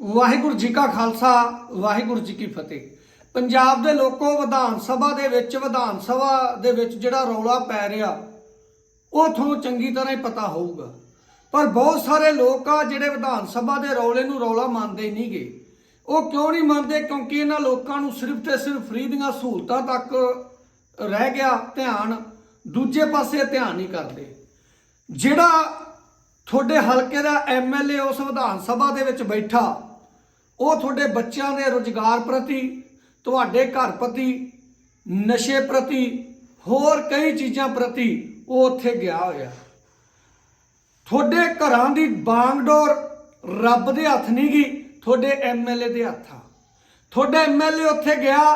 ਵਾਹਿਗੁਰੂ ਜੀ ਕਾ ਖਾਲਸਾ, ਵਾਹਿਗੁਰੂ ਜੀ ਕੀ ਫਤਿਹ। ਪੰਜਾਬ ਦੇ ਲੋਕੋ ਵਿਧਾਨ ਸਭਾ ਦੇ ਵਿੱਚ, ਵਿਧਾਨ ਸਭਾ ਦੇ ਵਿੱਚ ਜਿਹੜਾ ਰੌਲਾ ਪੈ ਰਿਹਾ, ਉਹ ਤੁਹਾਨੂੰ ਚੰਗੀ ਤਰ੍ਹਾਂ ਹੀ ਪਤਾ ਹੋਊਗਾ। ਪਰ ਬਹੁਤ ਸਾਰੇ ਲੋਕ ਆ ਜਿਹੜੇ ਵਿਧਾਨ ਸਭਾ ਦੇ ਰੌਲੇ ਨੂੰ ਰੌਲਾ ਮੰਨਦੇ ਨਹੀਂਗੇ ਉਹ ਕਿਉਂ ਨਹੀਂ ਮੰਨਦੇ? ਕਿਉਂਕਿ ਇਹਨਾਂ ਲੋਕਾਂ ਨੂੰ ਸਿਰਫ ਤੇ ਸਿਰਫ ਫ੍ਰੀ ਦੀਆਂ ਸਹੂਲਤਾਂ ਤੱਕ ਰਹਿ ਗਿਆ ਧਿਆਨ, ਦੂਜੇ ਪਾਸੇ ਧਿਆਨ ਨਹੀਂ ਕਰਦੇ। ਜਿਹੜਾ ਤੁਹਾਡੇ ਹਲਕੇ ਦਾ ਐਮਐਲਏ ਉਸ ਵਿਧਾਨ ਸਭਾ ਦੇ ਵਿੱਚ ਬੈਠਾ ਉਹ ਤੁਹਾਡੇ ਬੱਚਿਆਂ ਦੇ ਰੁਜ਼ਗਾਰ ਪ੍ਰਤੀ, ਤੁਹਾਡੇ ਘਰ ਪ੍ਰਤੀ, ਨਸ਼ੇ ਪ੍ਰਤੀ, ਹੋਰ ਕਈ ਚੀਜ਼ਾਂ ਪ੍ਰਤੀ ਉਹ ਉੱਥੇ ਗਿਆ ਹੋਇਆ। ਤੁਹਾਡੇ ਘਰਾਂ ਦੀ ਬਾਂਗਡੋਰ ਰੱਬ ਦੇ ਹੱਥ ਨਹੀਂ ਗਈ ਤੁਹਾਡੇ ਐਮਐਲਏ ਦੇ ਹੱਥ ਆ। ਤੁਹਾਡਾ ਐਮਐਲਏ ਉੱਥੇ ਗਿਆ,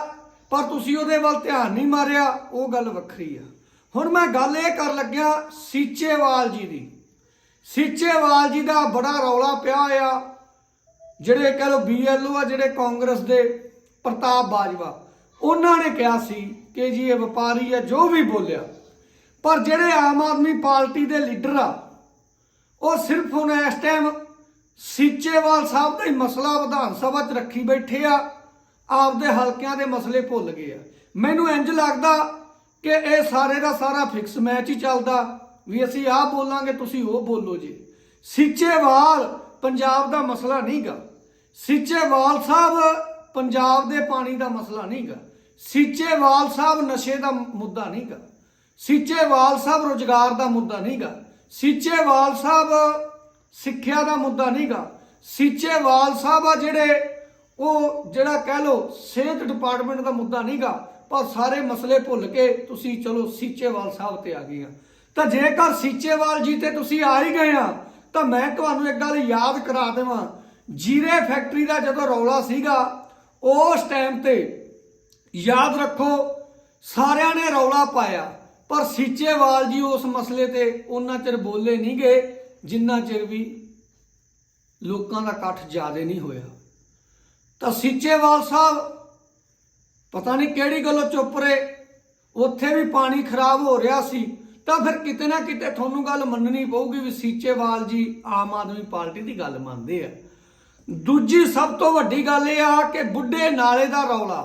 ਪਰ ਤੁਸੀਂ ਉਹਦੇ ਵੱਲ ਧਿਆਨ ਨਹੀਂ ਮਾਰਿਆ, ਉਹ ਗੱਲ ਵੱਖਰੀ ਆ। ਹੁਣ ਮੈਂ ਗੱਲ ਇਹ ਕਰ ਲੱਗਿਆ ਸੀਚੇਵਾਲ ਜੀ ਦੀ। ਸੀਚੇਵਾਲ ਜੀ ਦਾ ਬੜਾ ਰੌਲਾ ਪਿਆ ਆ ਜਿਹੜੇ ਕਹ ਲੋ ਬੀਐਲਓ ਆ, ਜਿਹੜੇ ਕਾਂਗਰਸ ਦੇ ਪ੍ਰਤਾਪ ਬਾਜਵਾ, ਉਹਨਾਂ ਨੇ ਕਿਹਾ ਸੀ ਕਿ ਜੀ ਇਹ ਵਪਾਰੀ ਆ, ਜੋ ਵੀ ਬੋਲਿਆ, ਪਰ ਜਿਹੜੇ ਆਮ ਆਦਮੀ ਪਾਰਟੀ ਦੇ ਲੀਡਰ ਆ, ਉਹ ਸਿਰਫ ਹੁਣ ਇਸ ਟਾਈਮ ਸੀਚੇਵਾਲ ਸਾਹਿਬ ਦਾ ਹੀ ਮਸਲਾ ਵਿਧਾਨ ਸਭਾ 'ਚ ਰੱਖੀ ਬੈਠੇ ਆ, ਆਪਦੇ ਹਲਕਿਆਂ ਦੇ ਮਸਲੇ ਭੁੱਲ ਗਏ ਆ। ਮੈਨੂੰ ਇੰਜ ਲੱਗਦਾ ਕਿ ਇਹ ਸਾਰੇ ਦਾ ਸਾਰਾ ਫਿਕਸ ਮੈਚ ਹੀ ਚੱਲਦਾ, ਵੀ ਅਸੀਂ ਆਹ ਬੋਲਾਂਗੇ, ਤੁਸੀਂ ਉਹ ਬੋਲੋ ਜੀ। ਸੀਚੇਵਾਲ ਪੰਜਾਬ ਦਾ ਮਸਲਾ ਨਹੀਂਗਾ। ਸੀਚੇਵਾਲ ਸਾਹਿਬ ਪੰਜਾਬ ਦੇ ਪਾਣੀ ਦਾ ਮਸਲਾ ਨਹੀਂਗਾ। ਸੀਚੇਵਾਲ ਸਾਹਿਬ ਨਸ਼ੇ ਦਾ ਮੁੱਦਾ ਨਹੀਂਗਾ। ਸੀਚੇਵਾਲ ਸਾਹਿਬ ਰੋਜ਼ਗਾਰ ਦਾ ਮੁੱਦਾ ਨਹੀਂਗਾ। ਸੀਚੇਵਾਲ ਸਾਹਿਬ ਸਿੱਖਿਆ ਦਾ ਮੁੱਦਾ ਨਹੀਂਗਾ। ਸੀਚੇਵਾਲ ਸਾਹਿਬ ਆ ਜਿਹੜੇ, ਉਹ ਜਿਹੜਾ ਕਹਿ ਲੋ ਸਿਹਤ ਡਿਪਾਰਟਮੈਂਟ ਦਾ ਮੁੱਦਾ ਨਹੀਂਗਾ, ਪਰ ਸਾਰੇ ਮਸਲੇ ਭੁੱਲ ਕੇ ਤੁਸੀਂ ਚਲੋ ਸੀਚੇਵਾਲ ਸਾਹਿਬ ਤੇ ਆ ਗਏ ਆ। ਤਾਂ ਜੇਕਰ ਸੀਚੇਵਾਲ ਜੀ ਤੇ ਤੁਸੀਂ ਆ ਹੀ ਗਏ ਆ ਤਾਂ ਮੈਂ ਤੁਹਾਨੂੰ ਇੱਕ ਗੱਲ ਯਾਦ ਕਰਾ ਦੇਵਾਂ। ਜੀਰੇ ਫੈਕਟਰੀ ਦਾ ਜਦੋਂ ਰੌਲਾ ਸੀਗਾ, ਉਸ ਟਾਈਮ ਤੇ ਯਾਦ ਰੱਖੋ, ਸਾਰਿਆਂ ਨੇ ਰੌਲਾ ਪਾਇਆ। ਪਰ ਸੀਚੇਵਾਲ ਜੀ ਉਸ ਮਸਲੇ ਤੇ ਉਹਨਾਂ ਚਿਰ ਬੋਲੇ ਨਹੀਂ ਗਏ, ਜਿੰਨਾ ਚਿਰ ਵੀ ਲੋਕਾਂ ਦਾ ਇਕੱਠ ਜ਼ਿਆਦਾ ਨਹੀਂ ਹੋਇਆ। ਤਾਂ ਸੀਚੇਵਾਲ ਸਾਹਿਬ, ਪਤਾ ਨਹੀਂ ਕਿਹੜੀ ਗੱਲੋਂ ਚੁੱਪ ਰਹੇ। ਉੱਥੇ ਵੀ ਪਾਣੀ ਖਰਾਬ ਹੋ ਰਿਹਾ ਸੀ। ਤਾਂ ਫਿਰ ਕਿਤੇ ਨਾ ਕਿਤੇ ਤੁਹਾਨੂੰ ਗੱਲ ਮੰਨਣੀ ਪਊਗੀ ਵੀ ਸੀਚੇਵਾਲ ਜੀ ਆਮ ਆਦਮੀ ਪਾਰਟੀ ਦੀ ਗੱਲ ਮੰਨਦੇ ਆ। ਦੂਜੀ ਸਭ ਤੋਂ ਵੱਡੀ ਗੱਲ ਇਹ ਆ ਕਿ ਬੁੱਢੇ ਨਾਲੇ ਦਾ ਰੌਲਾ।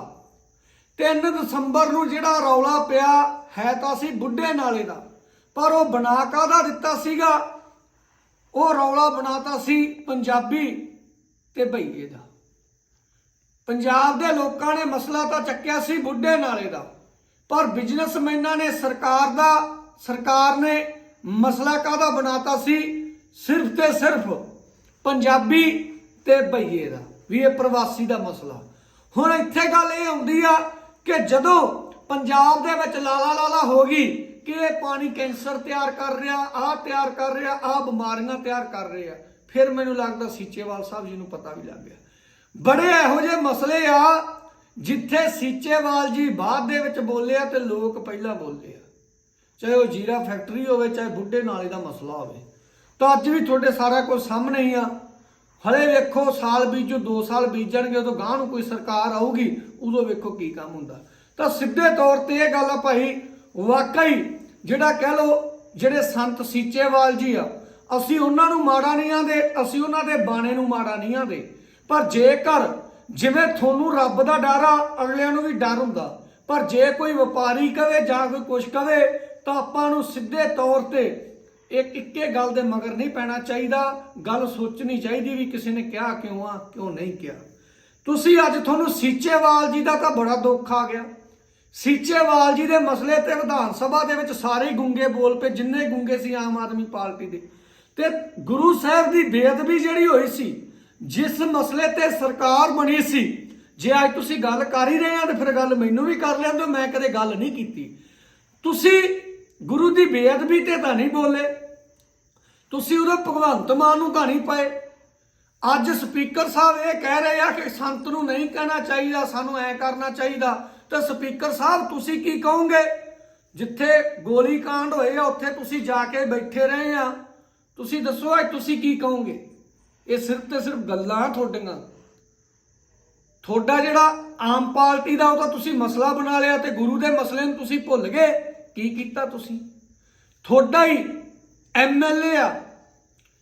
3 ਦਸੰਬਰ ਨੂੰ ਜਿਹੜਾ ਰੌਲਾ ਪਿਆ ਹੈ ਤਾਂ ਸੀ ਬੁੱਢੇ ਨਾਲੇ ਦਾ, ਪਰ ਉਹ ਬਣਾ ਕਾਹਦਾ ਦਿੱਤਾ ਸੀਗਾ? ਉਹ ਰੌਲਾ ਬਣਾਤਾ ਸੀ ਪੰਜਾਬੀ ਤੇ ਭਈਏ ਦਾ। ਪੰਜਾਬ ਦੇ ਲੋਕਾਂ ਨੇ ਮਸਲਾ ਤਾਂ ਚੱਕਿਆ ਸੀ ਬੁੱਢੇ ਨਾਲੇ ਦਾ, ਪਰ ਬਿਜ਼ਨਸਮੈਨਾਂ ਨੇ ਸਰਕਾਰ ਦਾ ਸਰਕਾਰ ਨੇ ਮਸਲਾ ਕਾਹਦਾ ਬਣਾਤਾ ਸੀ? ਸਿਰਫ ਤੇ ਸਿਰਫ ਪੰਜਾਬੀ ਤੇ ਭਈਏ ਦਾ, ਵੀ ਇਹ ਪ੍ਰਵਾਸੀ ਦਾ ਮਸਲਾ। ਹੁਣ ਇੱਥੇ ਗੱਲ ਇਹ ਆਉਂਦੀ ਆ ਕਿ ਜਦੋਂ ਪੰਜਾਬ ਦੇ ਵਿੱਚ ਲਾਲਾ ਲਾਲਾ ਹੋ ਗਈ, ਕਿ ਇਹ ਪਾਣੀ ਕੈਂਸਰ ਤਿਆਰ ਕਰ ਰਿਹਾ, ਆਹ ਤਿਆਰ ਕਰ ਰਿਹਾ, ਆਹ ਬਿਮਾਰੀਆਂ ਤਿਆਰ ਕਰ ਰਿਹਾ ਫਿਰ ਮੈਨੂੰ ਲੱਗਦਾ ਸੀਚੇਵਾਲ ਸਾਹਿਬ ਜੀ ਨੂੰ ਪਤਾ ਵੀ ਲੱਗ ਗਿਆ। ਬੜੇ ਇਹੋ ਜਿਹੇ ਮਸਲੇ ਆ, ਜਿੱਥੇ ਸੀਚੇਵਾਲ ਜੀ ਬਾਅਦ ਦੇ ਵਿੱਚ ਬੋਲੇ ਆ ਤੇ ਲੋਕ ਪਹਿਲਾਂ ਬੋਲੇ ਆ। ਚਾਹੇ ਉਹ ਜੀਰਾ ਫੈਕਟਰੀ ਹੋਵੇ, ਚਾਹੇ ਬੁੱਢੇ ਨਾਲੇ ਦਾ ਮਸਲਾ ਹੋਵੇ। ਤਾਂ ਅੱਜ ਵੀ ਤੁਹਾਡੇ ਸਾਰਾ ਕੁਝ ਸਾਹਮਣੇ ਹੀ ਆ। ਹਲੇ ਵੇਖੋ, ਸਾਲ ਬੀਜੋ 2 ਸਾਲ ਬੀਜਣਗੇ ਉਦੋਂ ਗਾਂ ਨੂੰ ਕੋਈ ਸਰਕਾਰ ਆਊਗੀ, ਉਦੋਂ ਵੇਖੋ ਕੀ ਕੰਮ ਹੁੰਦਾ। ਤਾਂ ਸਿੱਧੇ ਤੌਰ ਤੇ ਇਹ ਗੱਲ ਆ ਭਾਈ, ਵਾਕਈ ਜਿਹੜਾ ਕਹਿ ਲੋ ਜਿਹੜੇ ਸੰਤ ਸੀਚੇਵਾਲ ਜੀ ਆ, ਅਸੀਂ ਉਹਨਾਂ ਨੂੰ ਮਾੜਾ ਨਹੀਂ ਆਂਦੇ, ਅਸੀਂ ਉਹਨਾਂ ਦੇ ਬਾਣੇ ਨੂੰ ਮਾੜਾ ਨਹੀਂ ਆਂਦੇ। ਪਰ ਜੇਕਰ ਜਿਵੇਂ ਤੁਹਾਨੂੰ ਰੱਬ ਦਾ ਡਰ ਆ, ਅਗਲਿਆਂ ਨੂੰ ਵੀ ਡਰ ਹੁੰਦਾ। ਪਰ ਜੇ ਕੋਈ ਵਪਾਰੀ ਕਵੇ ਜਾਂ ਕੋਈ ਕੁਛ ਕਵੇ ਤਾਂ ਆਪਾਂ ਨੂੰ ਸਿੱਧੇ ਤੌਰ ਤੇ ਇੱਕ ਇੱਕੇ ਗੱਲ ਦੇ ਮਗਰ ਨਹੀਂ ਪੈਣਾ ਚਾਹੀਦਾ। ਗੱਲ ਸੋਚਣੀ ਚਾਹੀਦੀ ਵੀ ਕਿਸੇ ਨੇ ਕਿਹਾ ਕਿਉਂ ਆ, ਕਿਉਂ ਨਹੀਂ ਕਿਹਾ। ਤੁਸੀਂ ਅੱਜ ਤੁਹਾਨੂੰ ਸੀਚੇਵਾਲ ਜੀ ਦਾ ਤਾਂ ਬੜਾ ਦੁੱਖ ਆ ਗਿਆ। ਸੀਚੇਵਾਲ ਜੀ ਦੇ ਮਸਲੇ ਤੇ ਵਿਧਾਨ ਸਭਾ ਦੇ ਵਿੱਚ ਸਾਰੇ ਗੁੰਗੇ ਬੋਲ ਪਏ, ਜਿੰਨੇ ਗੁੰਗੇ ਸੀ ਆਮ ਆਦਮੀ ਪਾਰਟੀ ਦੇ। ਤੇ ਗੁਰੂ ਸਾਹਿਬ ਦੀ ਬੇਅਦਬੀ ਜਿਹੜੀ ਹੋਈ ਸੀ, ਜਿਸ ਮਸਲੇ ਤੇ ਸਰਕਾਰ ਬਣੀ ਸੀ, ਜੇ ਅੱਜ ਤੁਸੀਂ ਗੱਲ ਕਰ ਹੀ ਰਹੇ ਆ, ਤੇ ਫਿਰ ਗੱਲ ਮੈਨੂੰ ਵੀ ਕਰ ਲੈਂਦੇ ਮੈਂ ਕਦੇ ਗੱਲ ਨਹੀਂ ਕੀਤੀ। ਤੁਸੀਂ ਗੁਰੂ ਦੀ ਬੇਅਦਬੀ ਤੇ ਤਾਂ ਨਹੀਂ ਬੋਲੇ। ਤੁਸੀਂ ਉਹਦਾ ਭਗਵੰਤ ਮਾਨ ਨੂੰ ਤਾਂ ਨਹੀਂ ਪਾਏ। ਅੱਜ ਸਪੀਕਰ ਸਾਹਿਬ ਇਹ ਕਹਿ ਰਹੇ ਆ ਕਿ ਸੰਤ ਨੂੰ ਨਹੀਂ ਕਹਿਣਾ ਚਾਹੀਦਾ, ਸਾਨੂੰ ਐ ਕਰਨਾ ਚਾਹੀਦਾ। ਤਾਂ ਸਪੀਕਰ ਸਾਹਿਬ, ਤੁਸੀਂ ਕੀ ਕਹੋਗੇ? ਜਿੱਥੇ ਗੋਲੀ ਕਾਂਡ ਹੋਏ ਆ, ਉੱਥੇ ਤੁਸੀਂ ਜਾ ਕੇ ਬੈਠੇ ਰਹੇ ਆ। ਤੁਸੀਂ ਦੱਸੋ ਅੱਜ ਤੁਸੀਂ ਕੀ ਕਹੋਗੇ? ਇਹ ਸਿਰਫ ਤੇ ਸਿਰਫ ਗੱਲਾਂ ਤੁਹਾਡੀਆਂ। ਤੁਹਾਡਾ ਜਿਹੜਾ ਆਮ ਪਾਰਟੀ ਦਾ ਉਹ ਤਾਂ ਤੁਸੀਂ ਮਸਲਾ ਬਣਾ ਲਿਆ ਤੇ ਗੁਰੂ ਦੇ ਮਸਲੇ ਨੂੰ ਤੁਸੀਂ ਭੁੱਲ ਗਏ। ਕੀ ਕੀਤਾ ਤੁਸੀਂ? ਤੁਹਾਡਾ ਹੀ ਐਮਐਲਏ ਆ।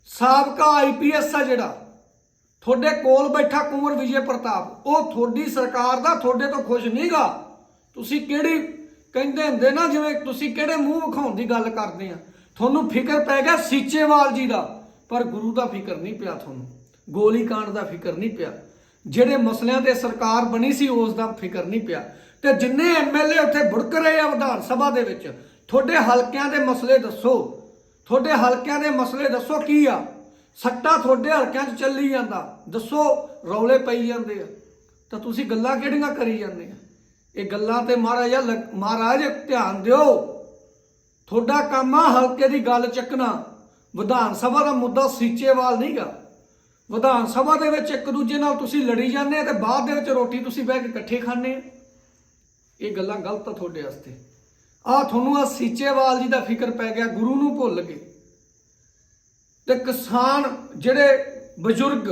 ਸਾਬਕਾ ਆਈਪੀਐਸ ਆ ਜਿਹੜਾ। ਤੁਹਾਡੇ ਕੋਲ ਬੈਠਾ ਕੁੰਵਰ ਵਿਜੇ ਪ੍ਰਤਾਪ। ਉਹ ਤੁਹਾਡੀ ਸਰਕਾਰ ਦਾ ਤੁਹਾਡੇ ਤੋਂ ਖੁਸ਼ ਨਹੀਂਗਾ। ਤੁਸੀਂ ਕਿਹੜੀ ਕਹਿੰਦੇ ਹੁੰਦੇ ਨਾ, ਜਿਵੇਂ ਤੁਸੀਂ ਕਿਹੜੇ ਮੂੰਹ ਵਿਖਾਉਣ ਦੀ ਗੱਲ ਕਰਦੇ ਆ। ਤੁਹਾਨੂੰ ਫਿਕਰ ਪੈ ਗਿਆ ਸੀਚੇਵਾਲ ਜੀ ਦਾ। ਪਰ ਗੁਰੂ ਦਾ ਫਿਕਰ ਨਹੀਂ ਪਿਆ ਤੁਹਾਨੂੰ। ਗੋਲੀ ਕਾਂਡ ਦਾ ਫਿਕਰ ਨਹੀਂ ਪਿਆ। ਜਿਹੜੇ ਮਸਲਿਆਂ ਤੇ ਸਰਕਾਰ ਬਣੀ ਸੀ, ਉਸ ਦਾ ਫਿਕਰ ਨਹੀਂ ਪਿਆ। ਤੇ ਜਿੰਨੇ ਐਮਐਲਏ ਉੱਥੇ ਬੁੜਕ ਰਹੇ ਆ ਵਿਧਾਨ ਸਭਾ ਦੇ ਵਿੱਚ, ਤੁਹਾਡੇ ਹਲਕਿਆਂ ਦੇ ਮਸਲੇ ਦੱਸੋ। ਤੁਹਾਡੇ ਹਲਕਿਆਂ ਦੇ ਮਸਲੇ ਦੱਸੋ ਕੀ ਆ? ਸੱਟਾ ਤੁਹਾਡੇ ਹਲਕਿਆਂ 'ਚ ਚੱਲੀ ਜਾਂਦਾ। ਦੱਸੋ, ਰੌਲੇ ਪਈ ਜਾਂਦੇ ਆ। ਤਾਂ ਤੁਸੀਂ ਗੱਲਾਂ ਕਿਹੜੀਆਂ ਕਰੀ ਜਾਂਦੇ ਆ? ਇਹ ਗੱਲਾਂ ਤੇ ਮਹਾਰਾਜ ਆ, ਲੱਗ- ਮਹਾਰਾਜ, ਧਿਆਨ ਦਿਓ। ਤੁਹਾਡਾ ਕੰਮ ਆ ਹਲਕੇ ਦੀ ਗੱਲ ਚੱਕਣਾ। ਵਿਧਾਨ ਸਭਾ ਦਾ ਮੁੱਦਾ ਸੀਚੇਵਾਲ ਨਹੀਂਗਾ। ਵਿਧਾਨ ਸਭਾ ਦੇ ਵਿੱਚ ਇੱਕ ਦੂਜੇ ਨਾਲ ਤੁਸੀਂ ਲੜੀ ਜਾਂਦੇ ਆ ਤੇ ਬਾਅਦ ਦੇ ਵਿੱਚ ਰੋਟੀ ਤੁਸੀਂ ਬਹਿ ਕੇ ਇਕੱਠੇ ਖਾਂਦੇ ਆ। ਇਹ ਗੱਲਾਂ ਗਲਤ ਆ ਤੁਹਾਡੇ ਵਾਸਤੇ। ਆ ਤੁਹਾਨੂੰ ਆ ਸੀਚੇਵਾਲ ਜੀ ਦਾ ਫਿਕਰ ਪੈ ਗਿਆ, ਗੁਰੂ ਨੂੰ ਭੁੱਲ ਗਏ। ਤੇ ਕਿਸਾਨ ਜਿਹੜੇ ਬਜ਼ੁਰਗ,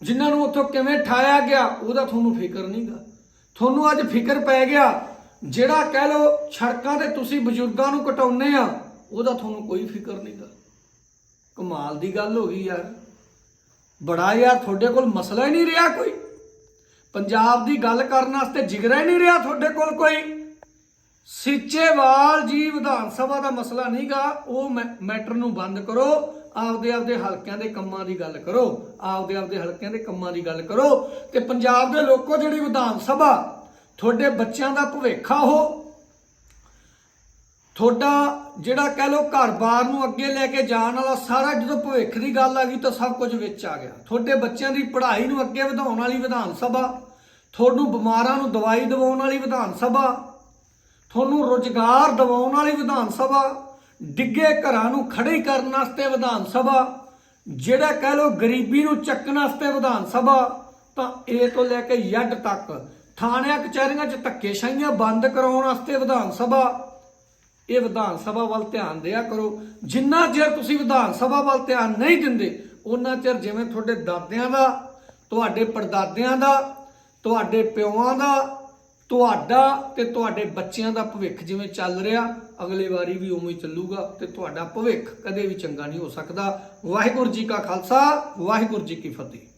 ਜਿਨ੍ਹਾਂ ਨੂੰ ਉੱਥੋਂ ਕਿਵੇਂ ਠਾਇਆ ਗਿਆ, ਉਹਦਾ ਤੁਹਾਨੂੰ ਫਿਕਰ ਨਹੀਂਗਾ ਤੁਹਾਨੂੰ ਅੱਜ ਫਿਕਰ ਪੈ ਗਿਆ, ਜਿਹੜਾ ਕਹਿ ਲੋ ਸੜਕਾਂ ਤੇ ਤੁਸੀਂ ਬਜ਼ੁਰਗਾਂ ਨੂੰ ਕਟਾਉਨੇ ਆ, ਉਹਦਾ ਤੁਹਾਨੂੰ ਕੋਈ ਫਿਕਰ ਨਹੀਂਗਾ ਕਮਾਲ ਦੀ ਗੱਲ ਹੋ ਗਈ ਯਾਰ। ਬੜਾ ਯਾਰ, ਤੁਹਾਡੇ ਕੋਲ ਮਸਲਾ ਹੀ ਨਹੀਂ ਰਿਹਾ ਕੋਈ। ਪੰਜਾਬ ਦੀ ਗੱਲ ਕਰਨ ਵਾਸਤੇ ਜਿਗਰਾ ਹੀ ਨਹੀਂ ਰਿਹਾ ਤੁਹਾਡੇ ਕੋਲ ਕੋਈ। ਸਿੱਚੇਵਾਲ ਜੀ ਵਿਧਾਨ ਸਭਾ ਦਾ ਮਸਲਾ ਨਹੀਂਗਾ, ਉਹ ਮੈ- ਮੈਟਰ ਨੂੰ ਬੰਦ ਕਰੋ, ਆਪਦੇ ਆਪਦੇ ਹਲਕਿਆਂ ਦੇ ਕੰਮਾਂ ਦੀ ਗੱਲ ਕਰੋ, ਆਪਦੇ ਆਪਦੇ ਹਲਕਿਆਂ ਦੇ ਕੰਮਾਂ ਦੀ ਗੱਲ ਕਰੋ ਤੇ ਪੰਜਾਬ ਦੇ ਲੋਕੋ ਜਿਹੜੀ ਵਿਧਾਨ ਸਭਾ, ਤੁਹਾਡੇ ਬੱਚਿਆਂ ਦਾ ਭਵਿੱਖ ਆ ਉਹ। ਤੁਹਾਡਾ ਜਿਹੜਾ ਕਹਿ ਲੋ ਘਰ-ਬਾਰ ਨੂੰ ਅੱਗੇ ਲੈ ਕੇ ਜਾਣ ਵਾਲਾ ਸਾਰਾ ਜਦੋਂ ਭਵਿੱਖ ਦੀ ਗੱਲ ਆ ਗਈ ਤਾਂ ਸਭ ਕੁਝ ਵਿੱਚ ਆ ਗਿਆ। ਤੁਹਾਡੇ ਬੱਚਿਆਂ ਦੀ ਪੜ੍ਹਾਈ ਨੂੰ ਅੱਗੇ ਵਧਾਉਣ ਵਾਲੀ ਵਿਧਾਨ ਸਭਾ, ਤੁਹਾਨੂੰ ਬਿਮਾਰਾਂ ਨੂੰ ਦਵਾਈ ਦਿਵਾਉਣ ਵਾਲੀ ਵਿਧਾਨ ਸਭਾ, ਤੁਹਾਨੂੰ ਰੋਜ਼ਗਾਰ ਦਿਵਾਉਣ ਵਾਲੀ ਵਿਧਾਨ ਸਭਾ, ਡਿੱਗੇ ਘਰਾਂ ਨੂੰ ਖੜੇ ਕਰਨ ਵਾਸਤੇ ਵਿਧਾਨ ਸਭਾ, ਜਿਹੜਾ ਕਹਿ ਲੋ ਗਰੀਬੀ ਨੂੰ ਚੱਕਣ ਵਾਸਤੇ ਵਿਧਾਨ ਸਭਾ, ਤਾਂ ਇਹ ਤੋਂ ਲੈ ਕੇ ਯੱਡ ਤੱਕ ਥਾਣਿਆਂ, ਕਚਹਿਰੀਆਂ 'ਚ ਧੱਕੇਸ਼ਾਹੀਆਂ ਬੰਦ ਕਰਾਉਣ ਵਾਸਤੇ ਵਿਧਾਨ ਸਭਾ ਇਹ ਵਿਧਾਨ ਸਭਾ ਵੱਲ ਧਿਆਨ ਦਿਆ ਕਰੋ। ਜਿੰਨਾ ਚਿਰ ਤੁਸੀਂ ਵਿਧਾਨ ਸਭਾ ਵੱਲ ਧਿਆਨ ਨਹੀਂ ਦਿੰਦੇ ਉਹਨਾਂ ਚਿਰ ਜਿਵੇਂ ਤੁਹਾਡੇ ਦਾਦਿਆਂ ਦਾ, ਤੁਹਾਡੇ ਪੜਦਾਦਿਆਂ ਦਾ, ਤੁਹਾਡੇ ਪਿਓਾਂ ਦਾ, ਤੁਹਾਡਾ ਤੇ ਤੁਹਾਡੇ ਬੱਚਿਆਂ ਦਾ ਭਵਿੱਖ ਜਿਵੇਂ ਚੱਲ ਰਿਹਾ, ਅਗਲੇ ਵਾਰੀ ਵੀ ਉਵੇਂ ਹੀ ਚੱਲੂਗਾ ਤੇ ਤੁਹਾਡਾ ਭਵਿੱਖ ਕਦੇ ਵੀ ਚੰਗਾ ਨਹੀਂ ਹੋ ਸਕਦਾ। ਵਾਹਿਗੁਰੂ ਜੀ ਕਾ ਖਾਲਸਾ, ਵਾਹਿਗੁਰੂ ਜੀ ਕੀ ਫਤਿਹ।